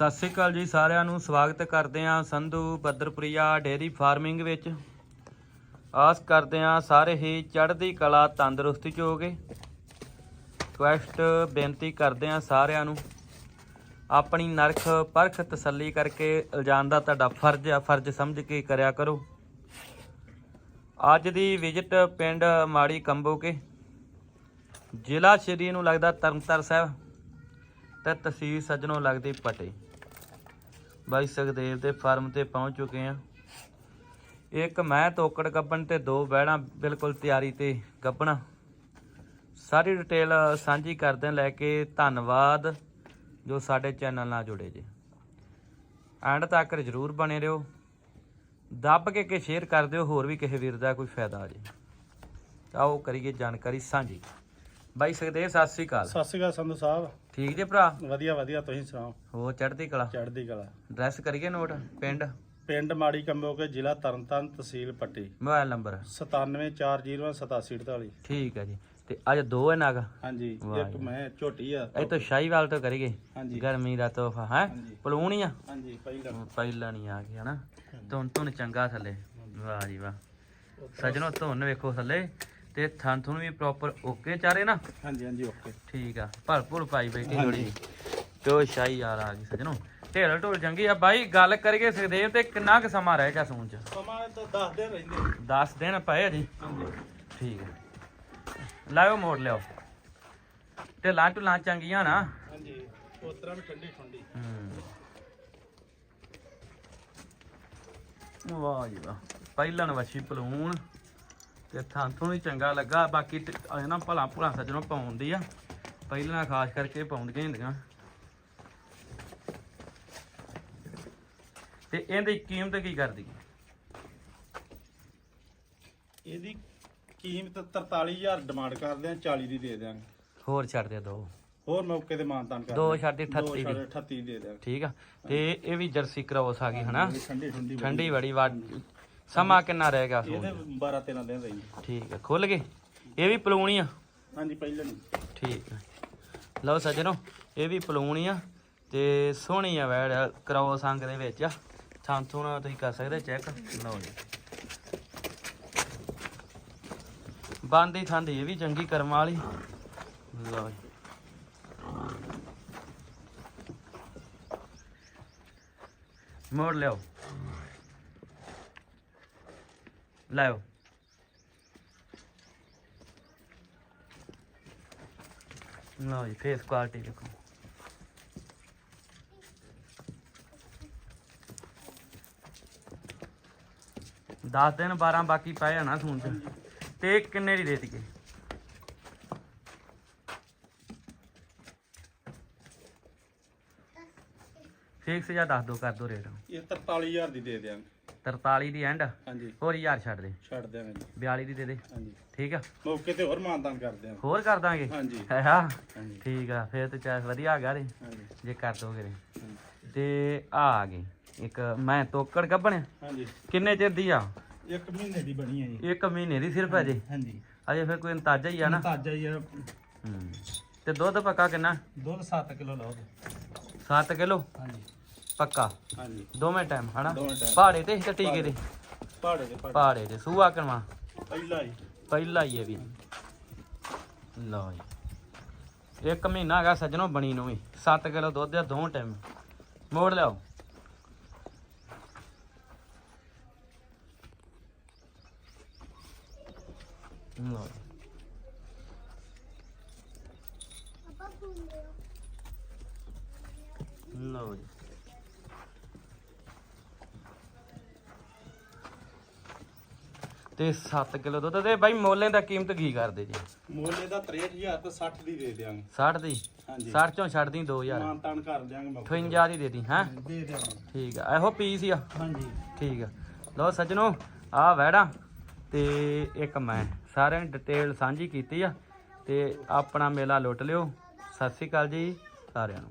ਸਤਿ ਸ੍ਰੀ ਅਕਾਲ ਜੀ ਸਾਰਿਆਂ ਨੂੰ, ਸਵਾਗਤ ਕਰਦੇ ਹਾਂ ਸੰਧੂ ਬੱਦਰਪ੍ਰਿਆ ਡੇਅਰੀ ਫਾਰਮਿੰਗ ਵਿੱਚ। ਆਸ ਕਰਦੇ ਹਾਂ ਸਾਰੇ ਹੀ ਚੜ੍ਹਦੀ ਕਲਾ ਤੰਦਰੁਸਤੀ ਚ ਹੋਗੇ ਰਿਕੁਐਸਟ, ਬੇਨਤੀ ਕਰਦੇ ਹਾਂ ਸਾਰਿਆਂ ਨੂੰ, ਆਪਣੀ ਨਰਖ ਪਰਖ ਤਸੱਲੀ ਕਰਕੇ ਇਲਜ਼ਾਮ ਦਾ ਤੁਹਾਡਾ ਫਰਜ਼ ਆ, ਫਰਜ਼ ਸਮਝ ਕੇ ਕਰਿਆ ਕਰੋ। ਅੱਜ ਦੀ ਵਿਜ਼ਿਟ ਪਿੰਡ ਮਾੜੀ ਕੰਬੋਕੇ ਜ਼ਿਲ੍ਹਾ ਸ਼੍ਰੀ ਨੂੰ ਲੱਗਦਾ ਤਰਨਤਾਰਨ ਸਾਹਿਬ ਤੇ ਤਹਿਸੀਲ ਸੱਜਣੋਂ ਲੱਗਦੀ ਪਟੇ। ਬਾਈ ਸੁਖਦੇਵ ਦੇ ਫਾਰਮ ਤੇ ਪਹੁੰਚ ਚੁੱਕੇ ਆ ਇੱਕ ਮੈਂ ਤੋਕੜ ਗੱਬਣ ਤੇ ਦੋ ਬਹਿਣਾ ਬਿਲਕੁਲ ਤਿਆਰੀ ਤੇ ਗੱਬਣਾ। ਸਾਰੀ ਡਿਟੇਲ ਸਾਂਝੀ ਕਰਦੇ ਲੈ ਕੇ ਧੰਨਵਾਦ, ਜੋ ਸਾਡੇ ਚੈਨਲ ਨਾਲ ਜੁੜੇ ਜੇ। ਐਂਡ ਤੱਕ ਜਰੂਰ ਬਣੇ ਰਹੋ। ਦੱਬ ਕੇ ਕੇ ਸ਼ੇਅਰ ਕਰ ਦਿਓ, ਹੋਰ ਵੀ ਕਿਸੇ ਵੀਰ ਦਾ ਕੋਈ ਫਾਇਦਾ ਆ ਜੇ। ਆਓ ਕਰੀਏ ਜਾਣਕਾਰੀ ਸਾਂਝੀ। ਬਾਈ ਸੁਖਦੇਵ ਸਤਿ ਸ੍ਰੀ ਅਕਾਲ। ਸਤਿ ਸ਼੍ਰੀ ਅਕਾਲ ਸੰਧੂ ਸਾਹਿਬ। ਠੀਕ ਜੇ ਭਰਾ? ਵਧੀਆ ਵਧੀਆ ਤੁਸੀਂ ਸੁਣਾਓ? ਹੋਰ ਚੜ੍ਹਦੀ ਕਲਾ? ਚੜ੍ਹਦੀ ਕਲਾ। ਐਡਰੈਸ ਕਰੀਏ ਨੋਟ? ਪਿੰਡ? ਪਿੰਡ ਮਾੜੀ ਕੰਬੋਕੇ ਜ਼ਿਲ੍ਹਾ ਤਰਨਤਾਰਨ ਤਹਿਸੀਲ ਪੱਟੀ। Mobile number? 97408778 ਠੀਕ ਹੈ ਜੀ। ਤੇ ਅੱਜ ਦੋ ਹੈ ਨਗ? ਹਾਂਜੀ ਇੱਕ। ਮੈਂ ਝੋਟੀ ਆ। ਇਹ ਤਾਂ ਸ਼ਾਹੀਵਾਲ ਤੋਂ ਕਰੀਏ। ਹਾਂਜੀ। ਗਰਮੀ ਦਾ ਤੋਹਫਾ ਹੈ। ਪਲੂਣੀ ਆ? ਹਾਂਜੀ ਪਹਿਲਾਂ। ਪਹਿਲਾਂ ਨਹੀਂ ਆ ਗਿਆ ਹਨਾ? ਧੁਨ ਧੁਨ ਚੰਗਾ ਥੱਲੇ। ਵਾਹ ਜੀ ਵਾਹ। ਸਜਣੋ ਧੁਨ ਵੇਖੋ ਥੱਲੇ। ਤੇ ਥਣ ਥੁਣ ਵੀ ਪ੍ਰੋਪਰ ਓਕੇ ਚਾਰੇ ਨਾ? ਹਾਂਜੀ ਹਾਂਜੀ ਓਕੇ ਠੀਕ ਆ ਭਰ ਭੁਰ ਪਾਈ ਬੈਠੀ। ਥੋੜੀ ਤੇ ਸ਼ਾਹੀ ਯਾਰ ਆ ਗਈ ਸਜਣੋ। ਢੇਲ ਢੋਲ ਚੰਗੀ ਆ ਬਾਈ ਗੱਲ ਕਰੀਏ ਸੁਖਦੇਵ ਤੇ ਕਿੰਨਾ ਕੁ ਸਮਾਂ ਰਹਿ ਗਿਆ ਸੂਣ ਚ? ਸਮਾਂ ਤਾਂ 10 ਦਿਨ ਰਹਿੰਦੇ 10 ਦਿਨ ਪਏ ਜੀ? ਹਾਂਜੀ। ਠੀਕ ਹੈ ਲਾਓ ਮੋੜ ਲਿਓ ਤੇ ਲਾਂ ਟੂ ਲਾਂ ਚੰਗੀਆਂ ਨਾ। ਹਾਂਜੀ ਉਸ ਤਰ੍ਹਾਂ ਵੀ ਠੰਡੀ ਠੰਡੀ। ਹੂੰ। ਵਾਹ ਜੀ ਵਾਹ। ਪਹਿਲਾਂ ਨਵਸ਼ੀ ਪਲੂਣ। ਤੇ ਥਾਂ ਤੋਂ ਵੀ ਚੰਗਾ ਲੱਗਾ ਬਾਕੀ ਇਹ ਨਾ ਭਲਾ ਭਲਾ ਸੱਜਣੋਂ ਪਾਉਂਦੀ ਆ। ਪਹਿਲਾਂ ਖਾਸ ਕਰਕੇ ਪਾਉਂਦੀਆਂ ਹੁੰਦੀਆਂ। ਤੇ ਇਹਦੀ ਕੀਮਤ ਕੀ ਕਰਦੀ? ਇਹਦੀ ਕੀਮਤ 43000 ਡਿਮਾਂਡ ਕਰਦੇ ਆ 40 ਦੀ ਦੇ ਦਿਆਂਗੇ। ਹੋਰ ਛੱਡ ਦੇ ਦੋ। ਹੋਰ ਮੌਕੇ ਤੇ ਮਾਨਤਾਨ ਕਰ ਦੋ ਛੱਡ ਦੇ 38 ਦੀ। 38 ਦੇ ਦਿਆਂਗੇ। ਠੀਕ ਆ। ਤੇ ਇਹ ਵੀ ਜਰਸੀ ਕ੍ਰੋਸ ਆ ਗਈ ਹਨਾ? ਠੰਡੀ ਠੰਡੀ ਠੰਡੀ ਬੜੀ। ਵਾ ਸਮਾਂ ਕਿੰਨਾ ਰਹੇਗਾ ਇਹਦੇ 12 13 ਦਿਨ ਰਹੀ ਠੀਕ ਹੈ ਖੁੱਲ ਗਏ? ਇਹ ਵੀ ਪਲੂਣੀ ਆ? ਹਾਂਜੀ ਪਹਿਲਾਂ ਨਹੀਂ ਠੀਕ ਹੈ। ਲਓ ਸੱਜਣੋ ਇਹ ਵੀ ਪਲੂਣੀ ਆ ਤੇ ਸੋਹਣੀ ਆ ਵੈੜ ਕ੍ਰੋਸ ਅੰਗ ਦੇ ਵਿੱਚ ਆ। ਥਾਂ ਥੂਣਾ ਤੁਸੀਂ ਕਰ ਸਕਦੇ ਚੈੱਕ। ਲਓ ਜੀ। ਬੰਦੀ ਥਾਂਦੀ ਇਹ ਵੀ ਚੰਗੀ ਕਰਮ ਵਾਲੀ। ਲਓ ਜੀ। ਮੋੜ ਲਿਓ ਲਾਓ ਲਓ ਜੀ ਫੇਸ ਕੁਆਲਿਟੀ ਦੇਖੋ। ਦਸ ਦਿਨ 12 ਬਾਕੀ ਪਏ ਆ ਨਾ ਸੂਣ ਚ। ਤੇ ਕਿੰਨੇ ਦੀ ਦੇਤੀ ਗਈ? ਫਿਕਸ ਜਾਂ ਦੱਸ ਦੋ ਕਰ ਦੋ ਰੇਟ। ਇਹ 43000 ਦੀ ਦੇ ਦਿਆਂਗੇ। 43 ਦੀ ਐਂਡ ਹਾਂਜੀ। ਹੋਰ ਯਾਰ ਛੱਡ ਦੇ। ਛੱਡ ਦਿਆਂਗੇ ਜੀ। 42 ਦੀ ਦੇ ਦੇ। ਹਾਂਜੀ। ਠੀਕ ਆ? ਮੌਕੇ ਤੇ ਹੋਰ ਮਾਨਤਾਨ ਕਰ ਦਿਆਂਗੇ। ਹੋਰ ਕਰ ਦਾਂਗੇ? ਹਾਂਜੀ। ਹੈ? ਹਾਂਜੀ। ਠੀਕ ਆ ਫੇਰ ਤੇ ਚਾਹ ਵਧੀਆ ਆ ਗਿਆ ਰੇ ਹਾਂਜੀ। ਜੇ ਕਰ ਦੋਗੇ ਰੇ। ਤੇ ਆ ਆ ਗਈ। ਇੱਕ ਮੈਂ ਤੋਕੜ ਗੱਬਣਿਆ ਹਾਂਜੀ। ਕਿੰਨੇ ਚਿਰ ਦੀ ਆ? ਇੱਕ ਮਹੀਨੇ ਦੀ ਬਣੀ ਹੈ ਜੀ। ਇੱਕ ਮਹੀਨੇ ਦੀ ਸਿਰਫ ਅਜੇ? ਹਾਂਜੀ। ਅਜੇ ਫਿਰ ਕੋਈ ਅੰਦਾਜ਼ਾ ਹੀ ਆ ਨਾ? ਤਾਜ਼ਾ ਹੀ ਆ। ਹੂੰ। ਤੇ ਦੁੱਧ ਪੱਕਾ ਕਿੰਨਾ? ਦੁੱਧ 7 ਕਿਲੋ ਲਾਓਗੇ 7 ਕਿਲੋ? ਹਾਂਜੀ। ਪੱਕਾ। ਹਾਂਜੀ। ਦੋਵੇਂ ਟਾਈਮ ਹਨਾ? ਦੋਵੇਂ time। ਪਹਾੜੇ ਤੇ ਕਿ ਟੀਕੇ ਦੇ ਪਹਾੜੇ ਦੇ ਪਹਾੜੇ ਪਹਾੜੇ ਦੇ ਸੂਆ ਕਰਵਾ ਪਹਿਲਾ ਹੀ। ਪਹਿਲਾ ਹੀ ਇਹ ਵੀ। ਲਓ ਜੀ। ਇੱਕ ਮਹੀਨਾ ਹੈਗਾ ਸੱਜਣੋ ਬਣੀ ਨੂੰ ਵੀ। 7 ਕਿਲੋ ਦੁੱਧ ਆ ਦੋ ਟਾਈਮ ਮੋੜ ਲਓ ਜੀ। ਲਓ ਜੀ। ਤੇ 7 ਕਿਲੋ ਦੁੱਧ ਤੇ ਬਾਈ ਮੋਲੇ ਦਾ ਕੀਮਤ ਕੀ ਕਰਦੇ ਜੀ? ਮੁੱਲ ਇਹਦਾ 63000 ਤੇ 60 ਦੀ ਦੇ ਦਿਆਂਗੇ। 60 ਦੀ? ਹਾਂਜੀ। 60 ਚੋਂ ਛੱਡ ਦੀ 2000 ਮਾਨਤਾਨ ਕਰ ਦਿਆਂਗੇ ਮੌਕੇ 58 ਦੀ ਦੇ ਦੀ ਹੈਂ। ਦੇ ਦਿਆਂਗੇ। ਠੀਕ ਆ ਇਹੋ ਪੀਸ ਆ। ਹਾਂਜੀ। ਠੀਕ ਆ। ਲਓ ਸੱਜਣੋ ਆ ਵੈੜਾ ਤੇ ਇੱਕ ਮੈਂ ਸਾਰਿਆਂ ਨੇ ਡਿਟੇਲ ਸਾਂਝੀ ਕੀਤੀ ਆ ਤੇ ਆਪਣਾ ਮੇਲਾ ਲੁੱਟ ਲਿਓ। ਸਤਿ ਸ੍ਰੀ ਅਕਾਲ ਜੀ ਸਾਰਿਆਂ ਨੂੰ।